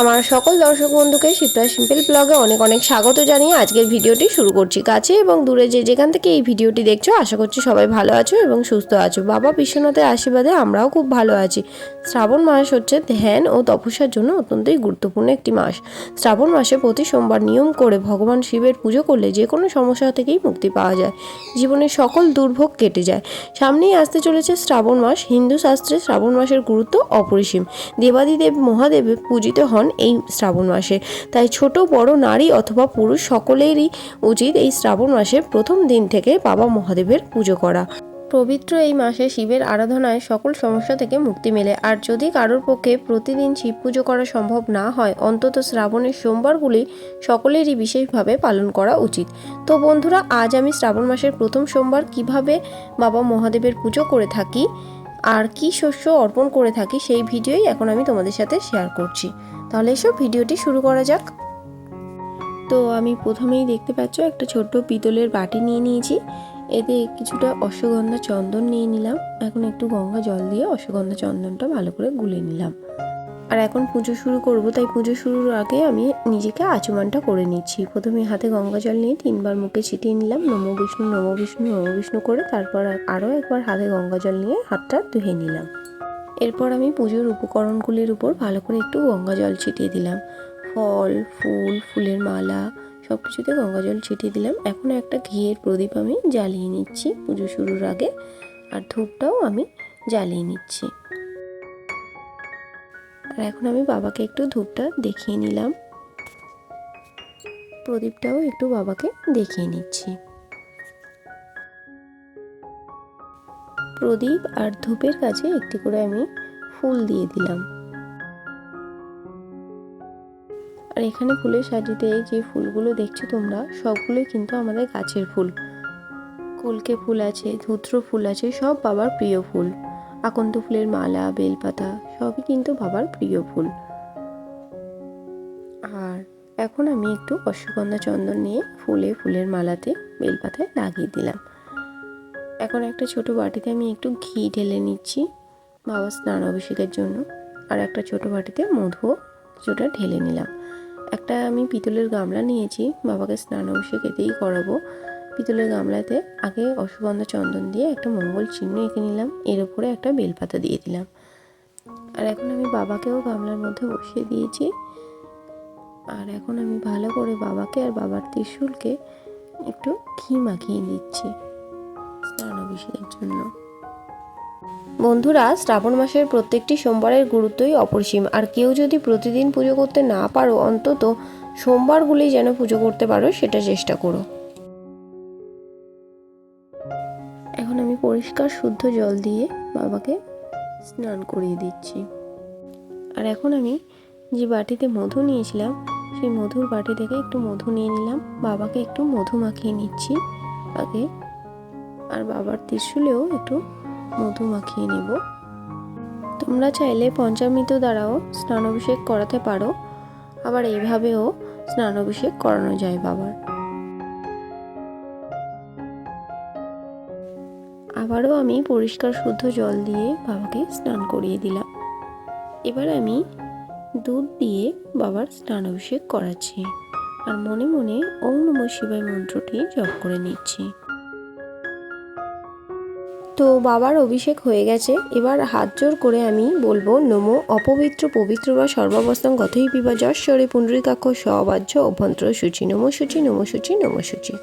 আমার সকল দর্শক বন্ধুকে শীতলা সিম্পল ব্লগে অনেক অনেক স্বাগত জানিয়ে আজকের ভিডিওটি শুরু করছি। কাছে এবং দূরে যে যেখান থেকে এই ভিডিওটি দেখছ, আশা করছি সবাই ভালো আছো এবং সুস্থ আছো। বাবা বিশ্বনাথের আশীর্বাদে আমরাও খুব ভালো আছি। শ্রাবণ মাস হচ্ছে ধ্যান ও তপস্যার জন্য অত্যন্তই গুরুত্বপূর্ণ একটি মাস। শ্রাবণ মাসে প্রতি সোমবার নিয়ম করে ভগবান শিবের পুজো করলে যে কোনো সমস্যা থেকেই মুক্তি পাওয়া যায়। জীবনের সকল দুর্ভোগ কেটে যায়। সামনেই আসতে চলেছে শ্রাবণ মাস। হিন্দু শাস্ত্রে শ্রাবণ মাসের গুরুত্ব অপরিসীম। দেবাদিদেব মহাদেব পূজিত হন এই শ্রাবণ মাসে। তাই ছোট, বড়, নারী অথবা পুরুষ সকলেরই উচিত এই শ্রাবণ মাসের প্রথম দিন থেকে বাবা মহাদেবের পুজো করা। পবিত্র এই মাসে শিবের আরাধনায় সকল সমস্যা থেকে মুক্তি মেলে। আর যদি কারোর পক্ষে প্রতিদিন শিব পুজো করা সম্ভব না হয়, অন্তত শ্রাবণের সোমবারগুলি সকলেরই বিশেষভাবে পালন করা উচিত। তো বন্ধুরা, আজ আমি শ্রাবণ মাসের প্রথম সোমবার কীভাবে বাবা মহাদেবের পুজো করে থাকি আর কি শস্য অর্পণ করে থাকি সেই ভিডিওই এখন আমি তোমাদের সাথে শেয়ার করছি। তাহলে এসব ভিডিওটি শুরু করা যাক। তো আমি প্রথমেই দেখতে পাচ্ছ, একটা ছোট্ট পিতলের বাটি নিয়ে নিয়েছি। এতে কিছুটা অশ্বগন্ধা চন্দন নিয়ে নিলাম। এখন একটু গঙ্গা জল দিয়ে অশ্বগন্ধা চন্দনটা ভালো করে গুলে নিলাম। আর এখন পুজো শুরু করব, তাই পুজো শুরুর আগে আমি নিজেকে আচমানটা করে নিচ্ছি। প্রথমে হাতে গঙ্গা জল নিয়ে তিনবার মুখে ছিটিয়ে নিলাম, নম বিষ্ণু নম বিষ্ণু নম বিষ্ণু করে তারপর আরও একবার হাতে গঙ্গা জল নিয়ে হাতটা ধুয়ে নিলাম। এরপর আমি পুজোর উপকরণগুলির উপর ভালো করে একটু গঙ্গা জল ছিটিয়ে দিলাম। ফল, ফুল, ফুলের মালা সব কিছুতে গঙ্গা জল ছিটিয়ে দিলাম। এখন একটা ঘিয়ের প্রদীপ আমি জ্বালিয়ে নিচ্ছি পুজো শুরুর আগে, আর ধূপটাও আমি জ্বালিয়ে নিচ্ছি। আর এখন আমি বাবাকে একটু ধূপটা দেখিয়ে নিলাম। প্রদীপটাও একটু বাবাকে দেখিয়ে নিচ্ছি। প্রদীপ আর ধূপের কাছে একটি করে আমি ফুল দিয়ে দিলাম। আর এখানে ফুলের সাজিতে যে ফুলগুলো দেখছ তোমরা, সবগুলোই কিন্তু আমাদের গাছের ফুল। কলকে ফুল আছে, ধুত্র ফুল আছে, সব বাবার প্রিয় ফুল। আকন্ত ফুলের মালা, বেলপাতা, সবই কিন্তু বাবার প্রিয় ফুল। আর এখন আমি একটু অশ্বগন্ধা চন্দন নিয়ে ফুলে ফুলের মালাতে বেলপাতায় লাগিয়ে দিলাম। এখন একটা ছোট বাটিতে আমি একটু ঘি ঢেলে নিচ্ছি বাবা স্নান অভিষেকের জন্য। আর একটা ছোট বাটিতে মধু কিছুটা ঢেলে নিলাম। একটা আমি পিতলের গামলা নিয়েছি, বাবাকে স্নান অভিষেক এতেই করাবো। পিতলের গামলাতে আগে অশ্বগন্ধা চন্দন দিয়ে একটা মঙ্গল চিহ্ন এঁকে নিলাম। এর উপরে একটা বেলপাতা দিয়ে দিলাম। আর এখন আমি বাবাকেও গামলার মধ্যে বসিয়ে দিয়েছি। আর এখন আমি ভালো করে বাবাকে আর বাবার ত্রিশূলকে একটু ঘি মাখিয়ে দিচ্ছি স্নান অভিষেকের জন্য। বন্ধুরা, শ্রাবণ মাসের প্রত্যেকটি সোমবারের গুরুত্বই অপরিসীম। আর কেউ যদি প্রতিদিন পুজো করতে না পারো, অন্তত সোমবারগুলি যেন পুজো করতে পারো, সেটা চেষ্টা করো। পরিষ্কার শুদ্ধ জল দিয়ে বাবাকে স্নান করিয়ে দিচ্ছি। আর এখন আমি যে বাটিতে মধু নিয়েছিলাম, সেই মধুর বাটি থেকে একটু মধু নিয়ে নিলাম। বাবাকে একটু মধু মাখিয়ে নিচ্ছি। আগে আর বাবার ত্রিশুলেও একটু মধু মাখিয়ে নেব। তোমরা চাইলে পঞ্চামৃত দ্বারাও স্নানাভিষেক করাতে পারো। আবার এইভাবেও স্নানাভিষেক করানো যায় বাবার। আবারও আমি পরিষ্কার শুদ্ধ জল দিয়ে বাবাকে স্নান করিয়ে দিলাম। এবার আমি দুধ দিয়ে বাবার স্নান অভিষেক করাচ্ছি আর মনে মনে ওম নম শিবায় মন্ত্রটি জপ করে নিচ্ছি। তো বাবার অভিষেক হয়ে গেছে, এবার হাত জোর করে আমি বলব, নমো অপবিত্র পবিত্র বা সর্বাবস্থান গতই পিবা যশ্বরে পুণ্ডরিকাক্ষ সবাহ্য অভ্যন্তর সূচি, নম সূচি নম সূচি নম সূচি।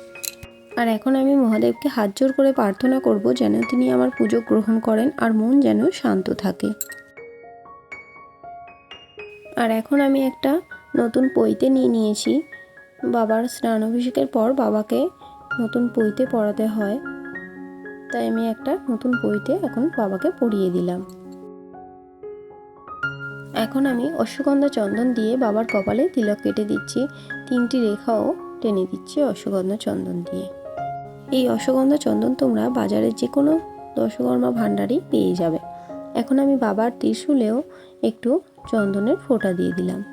আর এখন আমি মহাদেবকে হাত জোর করে প্রার্থনা করব যেন তিনি আমার পুজো গ্রহণ করেন আর মন যেন শান্ত থাকে। আর এখন আমি একটা নতুন পইতে নিয়ে নিয়েছি। বাবার স্নান অভিষেকের পর বাবাকে নতুন পইতে পড়াতে হয়। তাই আমি একটা নতুন বইতে এখন বাবাকে পড়িয়ে দিলাম। এখন আমি অশ্বগন্ধা চন্দন দিয়ে বাবার কপালে তিলক কেটে দিচ্ছি। তিনটি রেখাও টেনে দিচ্ছি অশ্বগন্ধা চন্দন দিয়ে। এই অশ্বগন্ধা চন্দন তোমরা বাজারে যে কোনো দশকর্মা ভাণ্ডারই পেয়ে যাবে। এখন আমি বাবার ত্রিশুলেও একটু চন্দনের ফোঁটা দিয়ে দিলাম।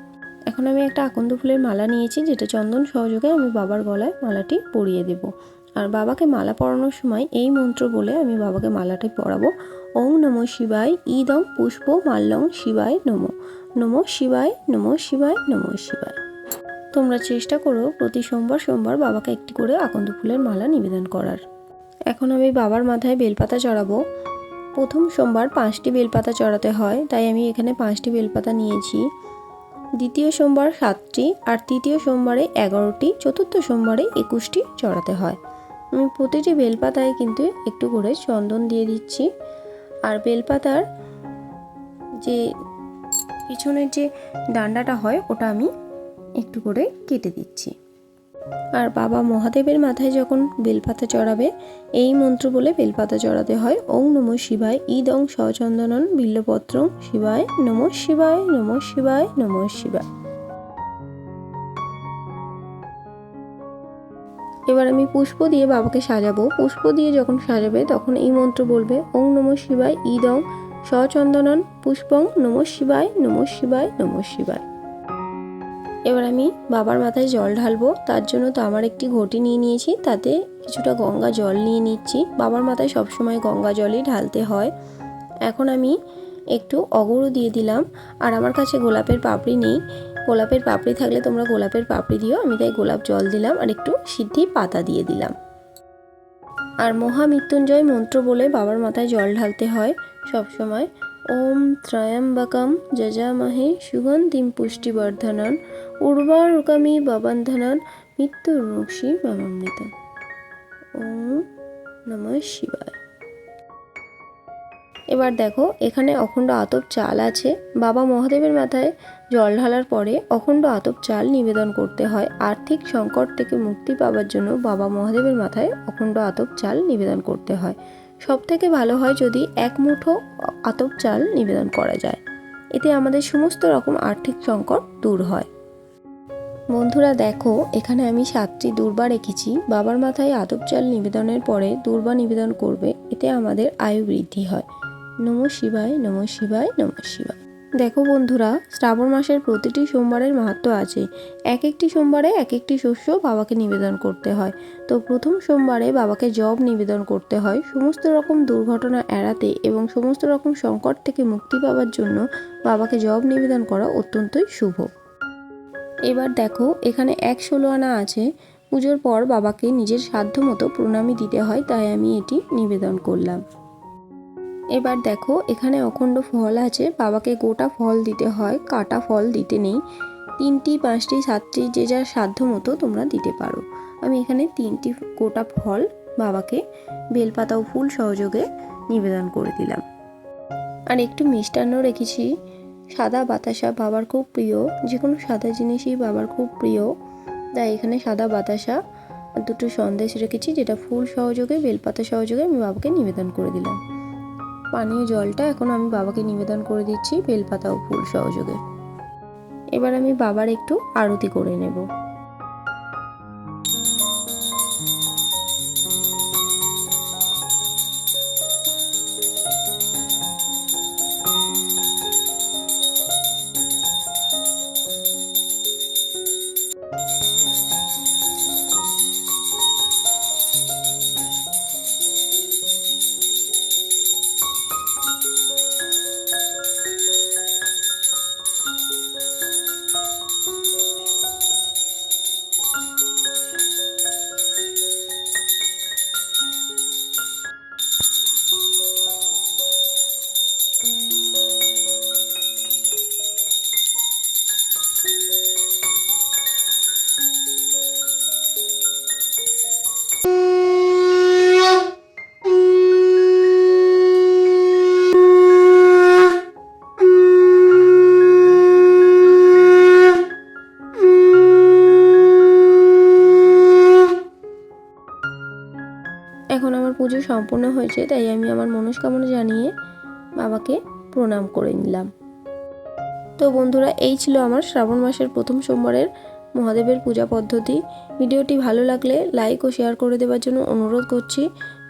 এখন আমি একটা আকন্দ ফুলের মালা নিয়েছি, যেটা চন্দন সহযোগে আমি বাবার গলায় মালাটি পরিয়ে দেব। আর বাবাকে মালা পরানোর সময় এই মন্ত্র বলে আমি বাবাকে মালাটি পরাবো। ওং নম শিবায় ইদম পুষ্প মাল্যং শিবায় নম। নমঃ শিবায় নমঃ শিবায় নমঃ শিবায়। তোমরা চেষ্টা করো প্রতি সোমবার সোমবার বাবাকে একটি করে আকন্দ ফুলের মালা নিবেদন করার। এখন আমি বাবার মাথায় বেলপাতা চড়াবো। প্রথম সোমবার পাঁচটি বেলপাতা চড়াতে হয়, তাই আমি এখানে পাঁচটি বেলপাতা নিয়েছি। দ্বিতীয় সোমবার সাতটি আর তৃতীয় সোমবারে এগারোটি, চতুর্থ সোমবারে একুশটি চড়াতে হয়। আমি প্রতিটি বেলপাতায় কিন্তু একটু করে চন্দন দিয়ে দিচ্ছি। আর বেলপাতার যে পিছনের যে ডান্ডাটা হয়, ওটা আমি একটু করে কেটে দিচ্ছি। আর বাবা মহাদেবের মাথায় যখন বেলপাতা চড়াবে, এই মন্ত্র বলে বেলপাতা চড়াতে হয়, ওং নম শিবায় ইদং সচন্দনন বিল্লপত্রং শিবায় নম শিবায় নম শিবায় নম শিবায়। এবার আমি পুষ্প দিয়ে বাবাকে সাজাবো। পুষ্প দিয়ে যখন সাজাবে, তখন এই মন্ত্র বলবে, ওং নম শিবায় ইদং সচন্দনন পুষ্পং নম শিবায় নম শিবায় নম শিবায়। এবার আমি বাবার মাথায় জল ঢালবো, তার জন্য তো আমার একটি ঘটি নিয়ে নিয়েছি, তাতে কিছুটা গঙ্গা জল নিয়ে নিচ্ছি। বাবার মাথায় সবসময় গঙ্গা জলই ঢালতে হয়। এখন আমি একটু অগরু দিয়ে দিলাম, আর আমার কাছে গোলাপের পাপড়ি নেই। গোলাপের পাপড়ি থাকলে তোমরা গোলাপের পাপড়ি দিও, আমি তাই গোলাপ জল দিলাম আর একটু সিদ্ধি পাতা দিয়ে দিলাম। আর মহামৃত্যুঞ্জয় মন্ত্র বলে বাবার মাথায় জল ঢালতে হয় সব সময় ওম ত্রয়ম্বকম যজামহে সুগন্ধিম পুষ্টিবর্ধনন উর্বারুকামি বাবন্ধনন মৃত্যুর মুক্ষী মামামৃত। ওম নম শিবায়। এবার দেখো, এখানে অখণ্ড আতপ চাল আছে। বাবা মহাদেবের মাথায় জল ঢালার পরে অখণ্ড আতপ চাল নিবেদন করতে হয়। আর্থিক সংকট থেকে মুক্তি পাওয়ার জন্য বাবা মহাদেবের মাথায় অখণ্ড আতপ চাল নিবেদন করতে হয়। সব থেকে ভালো হয় যদি এক মুঠো আতপ চাল নিবেদন করা যায়। এতে আমাদের সমস্ত রকম আর্থিক সংকট দূর হয়। বন্ধুরা, দেখো, এখানে আমি সাতটি দুর্বা রেখেছি। বাবার মাথায় আতপ চাল নিবেদনের পরে দুর্বা নিবেদন করবে। এতে আমাদের আয়ু বৃদ্ধি হয়। নম শিবায় নম শিবায় নম শিবায়। দেখো বন্ধুরা, শ্রাবণ মাসের প্রতিটি সোমবারের মাহাত্ম আছে। এক একটি সোমবারে এক একটি শস্য বাবাকে নিবেদন করতে হয়। তো প্রথম সোমবারে বাবাকে জব নিবেদন করতে হয়। সমস্ত রকম দুর্ঘটনা এড়াতে এবং সমস্ত রকম সংকট থেকে মুক্তি পাওয়ার জন্য বাবাকে জব নিবেদন করা অত্যন্তই শুভ। এবার দেখো, এখানে এক ষোলো আনা আছে। পুজোর পর বাবাকে নিজের সাধ্য মতো প্রণামী দিতে হয়, তাই আমি এটি নিবেদন করলাম। এবার দেখো, এখানে অখণ্ড ফল আছে। বাবাকে গোটা ফল দিতে হয়, কাটা ফল দিতে নেই। তিনটি, পাঁচটি, সাতটি, যে যার সাধ্য মতো তোমরা দিতে পারো। আমি এখানে তিনটি গোটা ফল বাবাকে বেলপাতা ও ফুল সহযোগে নিবেদন করে দিলাম। আর একটু মিষ্টান্ন রেখেছি। সাদা বাতাসা বাবার খুব প্রিয়। যে কোনো সাদা জিনিসই বাবার খুব প্রিয়। তাই এখানে সাদা বাতাসা দুটো সন্দেশ রেখেছি, যেটা ফুল সহযোগে, বেলপাতা সহযোগে আমি বাবাকে নিবেদন করে দিলাম। পানীয় জলটা এখন আমি বাবাকে নিবেদন করে দিচ্ছি বেলপাতা ও ফুল সহযোগে। এবার আমি বাবার একটু আরতি করে নেব। পুজো সম্পূর্ণ হয়েছে, তাই আমি আমার মনস্কামনা জানিয়ে বাবাকে প্রণাম করে নিলাম। তো বন্ধুরা, এই ছিল আমার শ্রাবণ মাসের প্রথম সোমবারের মহাদেবের পূজা পদ্ধতি। ভিডিওটি ভালো লাগলে লাইক ও শেয়ার করে দেওয়ার জন্য অনুরোধ করছি।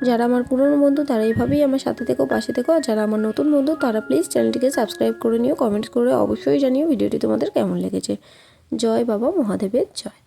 যারা আমার পুরনো বন্ধু, তারা এইভাবেই আমার সাথে থেকো, পাশে থেকো। আর যারা আমার নতুন বন্ধু, তারা প্লিজ চ্যানেলটিকে সাবস্ক্রাইব করে নিও কমেন্টস করে অবশ্যই জানিও ভিডিওটি তোমাদের কেমন লেগেছে। জয় বাবা মহাদেবের, জয়।